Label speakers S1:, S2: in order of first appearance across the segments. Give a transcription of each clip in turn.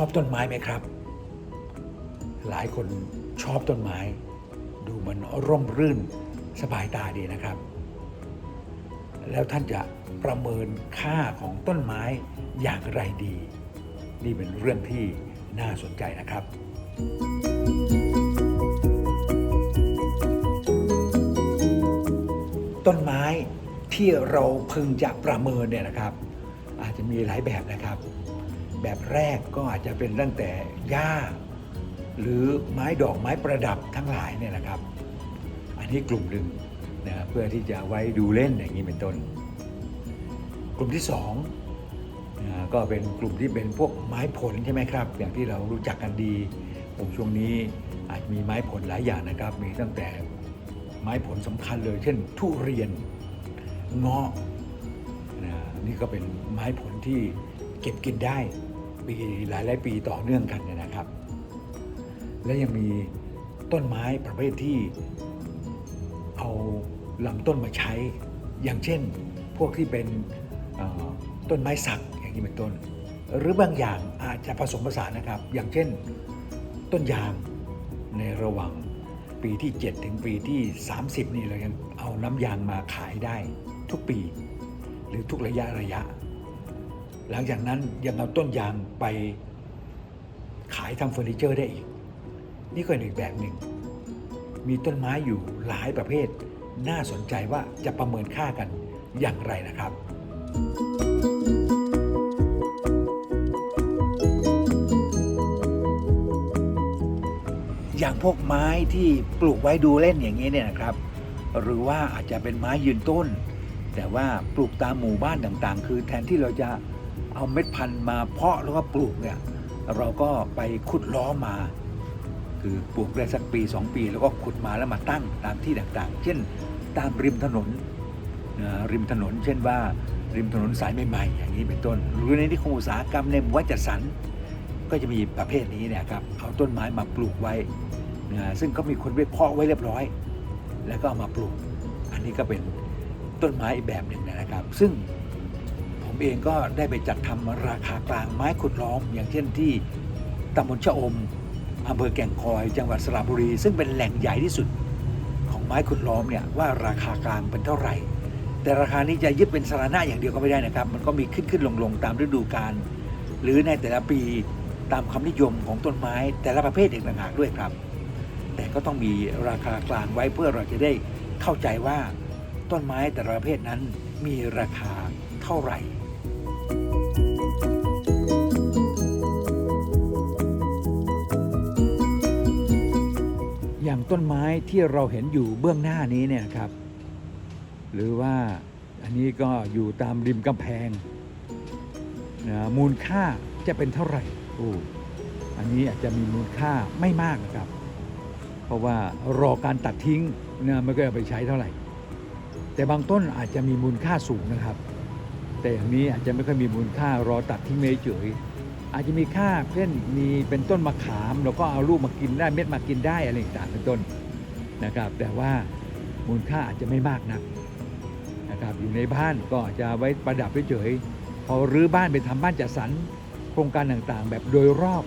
S1: อบต้นไม้ไหมครับ หลายคนชอบต้นไม้ ดูมันร่มรื่นสบายตาดีนะครับ แล้วท่านจะประเมินค่าของต้นไม้อย่างไรดี นี่เป็นเรื่องที่น่าสนใจนะครับ ต้นไม้ที่เราพึงจะประเมินเนี่ยนะครับ อาจจะมีหลายแบบนะครับ แบบแรกก็อาจจะเป็นตั้งแต่หญ้า หรือไม้ดอกไม้ประดับทั้งหลายเนี่ยนะครับ อันนี้กลุ่มหนึ่งนะเพื่อที่จะไว้ดูเล่นอย่างนี้เป็นต้น กลุ่มที่สองนะก็เป็นกลุ่มที่เป็นพวกไม้ผลใช่ไหมครับ อย่างที่เรารู้จักกันดีผมช่วงนี้อาจมีไม้ผลหลายอย่างนะครับ มีตั้งแต่ไม้ผลสำคัญเลย เช่น ทุเรียนเงาะนะนี่ก็เป็นไม้ผลที่เก็บกินได้ ปีหลายหลายปีต่อเนื่องกันนะครับ และยังมีต้นไม้ประเภทที่เอาลำต้นมาใช้ อย่างเช่น พวกที่เป็นต้นไม้สักอย่างนี้เป็นต้น หรือบางอย่างอาจจะผสมผสานนะครับ อย่างเช่นต้นยางในระหว่างปีที่ 7 ถึงปีที่ 30 นี่เรายังเอาน้ำยางมาขายได้ทุกปี หรือทุกระยะระยะ หลังจากนั้นยังเอาต้นยางไปขายทำเฟอร์นิเจอร์ได้อีก นี่ก็อีกแบบหนึ่ง มีต้นไม้อยู่หลายประเภท น่าสนใจว่าจะประเมินค่ากันอย่างไรนะครับ อย่างพวกไม้ที่ปลูกไว้ดูเล่นอย่างนี้เนี่ยนะครับ หรือว่าอาจจะเป็นไม้ยืนต้น แต่ว่าปลูกตามหมู่บ้านต่างๆ คือแทนที่เราจะ เอาเม็ดพันธุ์มาเพาะแล้วก็ปลูกเนี่ยเราก็ไปขุดล้อมา คือปลูกได้สักปี 2 ปี แล้วก็ขุดมาแล้วมาตั้งตามที่ต่างๆ เช่นตามริมถนนริมถนน เช่นว่าริมถนนสายใหม่ๆอย่างนี้เป็นต้น หรือในนิคมอุตสาหกรรมในหมู่บ้านจัดสรรก็จะมีประเภทนี้เนี่ยครับเอาต้นไม้มาปลูกไว้นะซึ่งก็มีคนไปเพาะไว้เรียบร้อย แล้วก็เอามาปลูก อันนี้ก็เป็นต้นไม้อีกแบบหนึ่งนะครับ ซึ่ง เองก็ได้ไปจัดทำราคากลางไม้ขุดล้อม อย่างเช่นที่ตำบลชะอมอำเภอแก่งคอย จังหวัดสระบุรี ซึ่งเป็นแหล่งใหญ่ที่สุดของไม้ขุดล้อมเนี่ยว่าราคากลางเป็นเท่าไหร่ แต่ราคานี้จะยึดเป็นสาระอย่างเดียวก็ไม่ได้นะครับ มันก็มีขึ้นขึ้นลงลงตามฤดูกาลหรือในแต่ละปีตามความนิยมของต้นไม้ แต่ละประเภทเองต่างหากด้วยครับ แต่ก็ต้องมีราคากลางไว้เพื่อเราจะได้เข้าใจว่าต้นไม้แต่ละประเภทนั้นมีราคาเท่าไหร่ อย่างต้นไม้ที่เราเห็นอยู่เบื้องหน้านี้เนี่ยครับ หรือว่าอันนี้ก็อยู่ตามริมกำแพงนะมูลค่าจะเป็นเท่าไหร่โอ้อันนี้อาจจะมีมูลค่าไม่มากนะครับ เพราะว่ารอการตัดทิ้งนะไม่ก็เอาไปใช้เท่าไหร่ แต่บางต้นอาจจะมีมูลค่าสูงนะครับ แต่อย่างนี้อาจจะไม่ค่อยมีมูลค่ารอตัดทิ้งไม่เฉยอาจจะมีค่าเช่นมีเป็นต้นมะขามแล้วก็เอาลูกมากินได้เม็ดมากินได้อะไรต่างๆเป็นต้นนะครับ แต่ว่ามูลค่าอาจจะไม่มากนักนะครับอยู่ในบ้านก็อาจจะไว้ประดับเฉยๆพอรื้อบ้านไปทำบ้านจัดสรรโครงการต่างๆ แบบโดยรอบ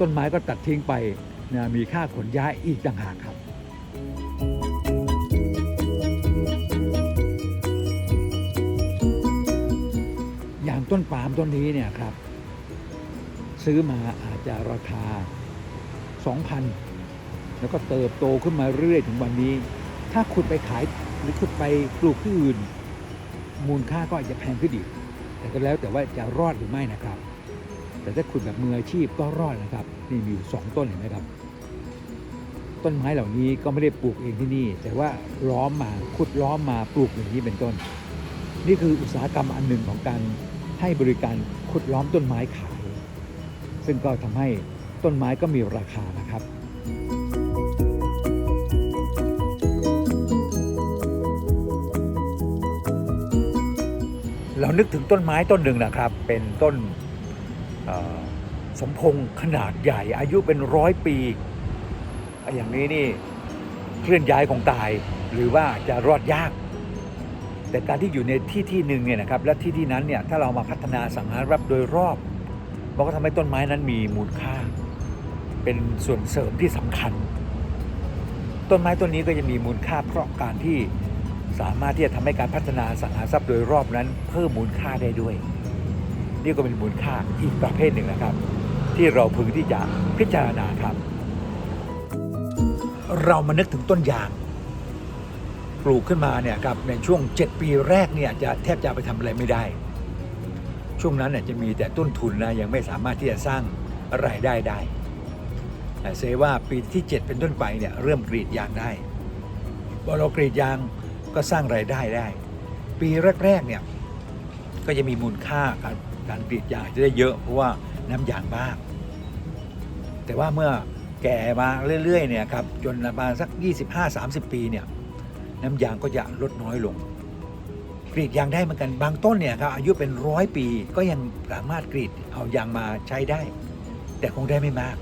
S1: ต้นไม้ก็ตัดทิ้งไปนะมีค่าขนย้ายอีกต่างหากครับ ต้นปาล์มต้นนี้เนี่ยครับ ซื้อมาอาจจะราคา 2,000 แล้วก็เติบโตขึ้นมาเรื่อยถึงวันนี้ ถ้าคุณไปขายหรือคุณไปปลูกที่อื่น มูลค่าก็อาจจะแพงขึ้นอีกแต่ก็แล้วแต่ว่าจะรอดหรือไม่นะครับ แต่ถ้าคุณแบบมืออาชีพก็รอดนะครับนี่มีอยู่สองต้นเห็นไหมครับ ต้นไม้เหล่านี้ก็ไม่ได้ปลูกเองที่นี่ แต่ว่าล้อมมาขุดล้อมมาปลูกอย่างนี้เป็นต้น นี่คืออุตสาหกรรมอันหนึ่งของการ ให้บริการขุดล้อมต้นไม้ขาย ซึ่งก็ทำให้ต้นไม้ก็มีราคานะครับเรานึกถึงต้นไม้ต้นหนึ่งนะครับ เป็นต้นสมพงษ์ขนาดใหญ่อายุเป็นร้อยปี อย่างนี้นี่เคลื่อนย้ายของตาย หรือว่าจะรอดยาก แต่การที่อยู่ในที่ที่หนึ่งเนี่ยนะครับและที่ที่นั้นเนี่ยถ้าเรามาพัฒนาสังหารรับโดยรอบมันก็ทำให้ต้นไม้นั้นมีมูลค่า เป็นส่วนเสริมที่สำคัญ ต้นไม้ต้นนี้ก็จะมีมูลค่าเพราะการที่สามารถที่จะทำให้การพัฒนาสังหาทรัพย์โดยรอบนั้น เพิ่มมูลค่าได้ด้วย นี่ก็เป็นมูลค่าอีกประเภทหนึ่งนะครับ ที่เราพึงที่จะพิจารณาครับ เรามานึกถึงต้นยาง ปลูกขึ้นมาเนี่ยครับในช่วง 7 ปีแรกเนี่ยจะแทบจะไปทำอะไรไม่ได้ ช่วงนั้นเนี่ยจะมีแต่ต้นทุนนะยังไม่สามารถที่จะสร้างรายได้ได้แต่เซว่าปีที่ 7 เป็นต้นไปเนี่ยเริ่มกรีดยางได้พอเรากรีดยางก็สร้างรายได้ได้ ปีแรกๆเนี่ยก็จะมีมูลค่าการการกรีดยางจะได้เยอะเพราะว่าน้ำยางมาก แต่ว่าเมื่อแก่มาเรื่อยๆเนี่ยครับจนประมาณสัก 25-30 ปีเนี่ย น้ำยางก็จะลดน้อยลง กรีดยางได้เหมือนกันบางต้นเนี่ยครับอายุเป็นร้อยปีก็ยังสามารถกรีดเอายางมาใช้ได้ แต่คงได้ไม่มาก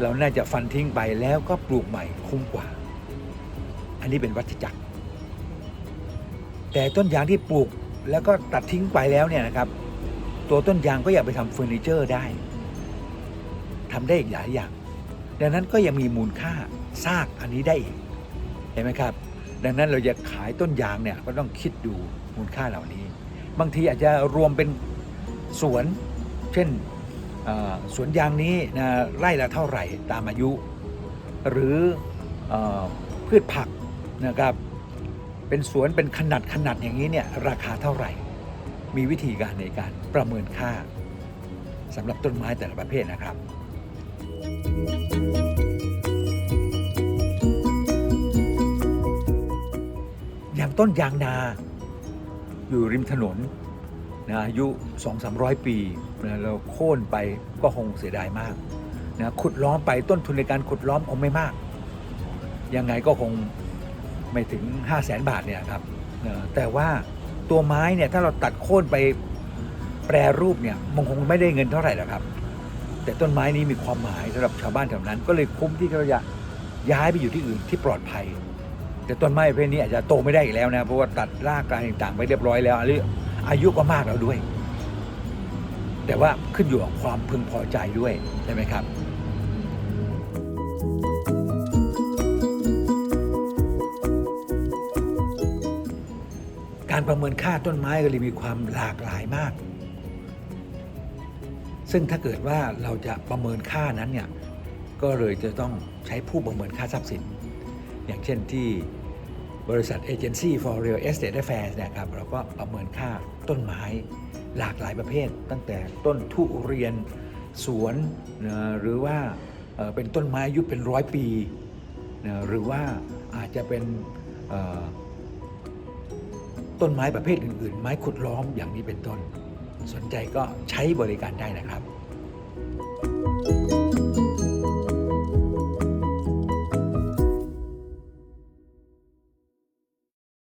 S1: เราน่าจะฟันทิ้งไปแล้วก็ปลูกใหม่คุ้มกว่า อันนี้เป็นวัฏจักร แต่ต้นยางที่ปลูกแล้วก็ตัดทิ้งไปแล้วเนี่ยนะครับ ตัวต้นยางก็อยากไปทำเฟอร์นิเจอร์ได้ทำได้อีกหลายอย่าง ดังนั้นก็ยังมีมูลค่าซากอันนี้ได้อีก เห็นไหมครับ ดังนั้นเราจะขายต้นยางเนี่ยก็ต้องคิดดูมูลค่าเหล่านี้ บางทีอาจจะรวมเป็นสวน เช่นสวนยางนี้นะไร่ละเท่าไหร่ตามอายุ หรืออพืชผักนะครับเป็นสวนเป็นขนาดขนาดอย่างนี้เนี่ยราคาเท่าไหร่ มีวิธีการในการประเมินค่าสำหรับต้นไม้แต่ละประเภทนะครับ ต้นยางนา อยู่ริมถนนนะอายุ2-300ปีนะเราโค่นไปก็คงเสียดายมากนะขุดล้อมไปต้นทุนในการขุดล้อมคงไม่มาก ยังไงก็คงไม่ถึง 5 0 0แสนบาทเนี่ยครับนะแต่ว่าตัวไม้เนี่ยถ้าเราตัดโค่นไปแปรรูปเนี่ยมันคงไม่ได้เงินเท่าไหร่หรอกครับ แต่ต้นไม้นี้มีความหมายสำหรับชาวบ้านแถวนั้น ก็เลยคุ้มที่เราจะย้ายไปอยู่ที่อื่นที่ปลอดภัย แต่ต้นไม้ประเภทนี้อาจจะโตไม่ได้อีกแล้วนะเพราะว่าตัดรากการต่างๆไปเรียบร้อยแล้วอายุอายุก็มากแล้วด้วย แต่ว่าขึ้นอยู่กับความพึงพอใจด้วยใช่ไหมครับการประเมินค่าต้นไม้ก็เลยมีความหลากหลายมาก ซึ่งถ้าเกิดว่าเราจะประเมินค่านั้นเนี่ย ก็เลยจะต้องใช้ผู้ประเมินค่าทรัพย์สิน อย่างเช่นที่บริษัท Agency for Real Estate Affairs เนี่ยครับเราก็ประเมินค่าต้นไม้หลากหลายประเภท ตั้งแต่ต้นทุเรียนสวนนะหรือว่าเป็นต้นไม้อายุเป็นร้อยปีนะหรือว่าอาจจะเป็นต้นไม้ประเภทอื่น ๆ ไม้ขุดล้อมอย่างนี้เป็นต้น สนใจก็ใช้บริการได้นะครับ